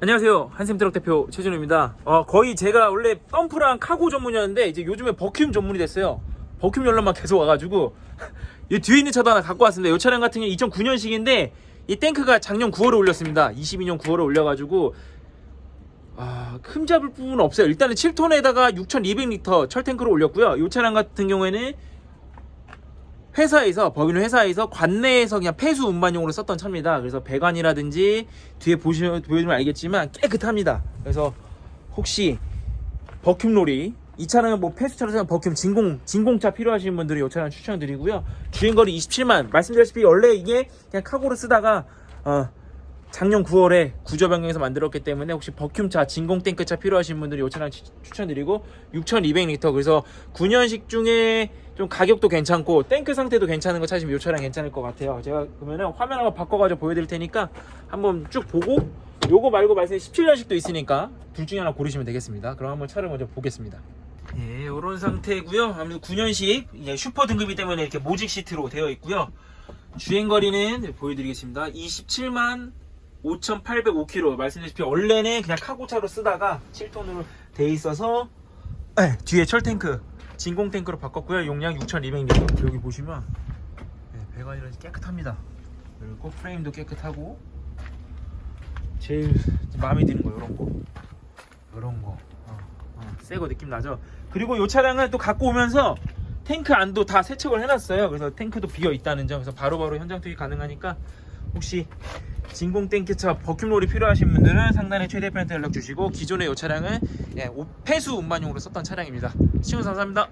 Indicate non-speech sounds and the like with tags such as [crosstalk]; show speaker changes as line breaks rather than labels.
안녕하세요. 한샘트럭 대표 최준호입니다. 어, 거의 제가 원래 덤프랑 카고 전문이었는데 이제 요즘에 버큐um 전문이 됐어요. 버큐um 연락만 계속 와가지고 [laughs] 이 뒤에 있는 차도 하나 갖고 왔습니다. 이 차량 같은 경우 2009년식인데 이 탱크가 작년 9월에 올렸습니다. 22년 9월에 올려가지고 아, 흠 잡을 부분은 없어요. 일단은 7톤에다가 6,200리터 철탱크를 올렸고요. 이 차량 같은 경우에는 회사에서 법인 회사에서 관내에서 그냥 폐수 운반용으로 썼던 차입니다. 그래서 배관이라든지 뒤에 보시면 보여주면 알겠지만 깨끗합니다. 그래서 혹시 버큐um 롤이 이 차량은 뭐 폐수차로 생각 버큐um 진공 진공차 필요하신 분들은 이 차량 추천드리고요. 주행거리 27만 말씀드렸다시피 원래 이게 그냥 카고로 쓰다가 어 작년 9월에 구조 변경해서 만들었기 때문에 혹시 버큐um차 진공 탱크차 필요하신 분들이 이 차량 추- 추천드리고 6,200리터 그래서 9년식 중에 좀 가격도 괜찮고 탱크 상태도 괜찮은 거 찾으면 이 차량 괜찮을 것 같아요. 제가 그러면은 화면 한번 바꿔가지고 보여드릴 테니까 한번 쭉 보고 요거 말고 말씀 17년식도 있으니까 둘 중에 하나 고르시면 되겠습니다. 그럼 한번 차를 먼저 보겠습니다. 예, 이런 상태고요. 아무래도 9년식 이제 슈퍼 등급이 때문에 이렇게 모직 시트로 되어 있고요. 주행 거리는 네, 보여드리겠습니다. 27만 5,805km 말씀드렸다시피 원래는 그냥 카고차로 쓰다가 7톤으로 돼 있어서 네, 뒤에 철탱크 진공 탱크로 바꿨고요. 용량 6,200리터. 여기 보시면 네, 배관이랑 깨끗합니다. 그리고 프레임도 깨끗하고 제일 마음에 드는 거 이런 거 이런 거 어, 어, 새거 느낌 나죠? 그리고 이 차량을 또 갖고 오면서 탱크 안도 다 세척을 해놨어요. 그래서 탱크도 비어 있다는 점, 그래서 바로바로 현장 투입 가능하니까 혹시 진공 탱크차 버큐롤이 필요하신 분들은 상단에 최대 편한테 연락 주시고 기존의 이 차량은 예, 오- 폐수 운반용으로 썼던 차량입니다. 시청해주셔서 감사합니다.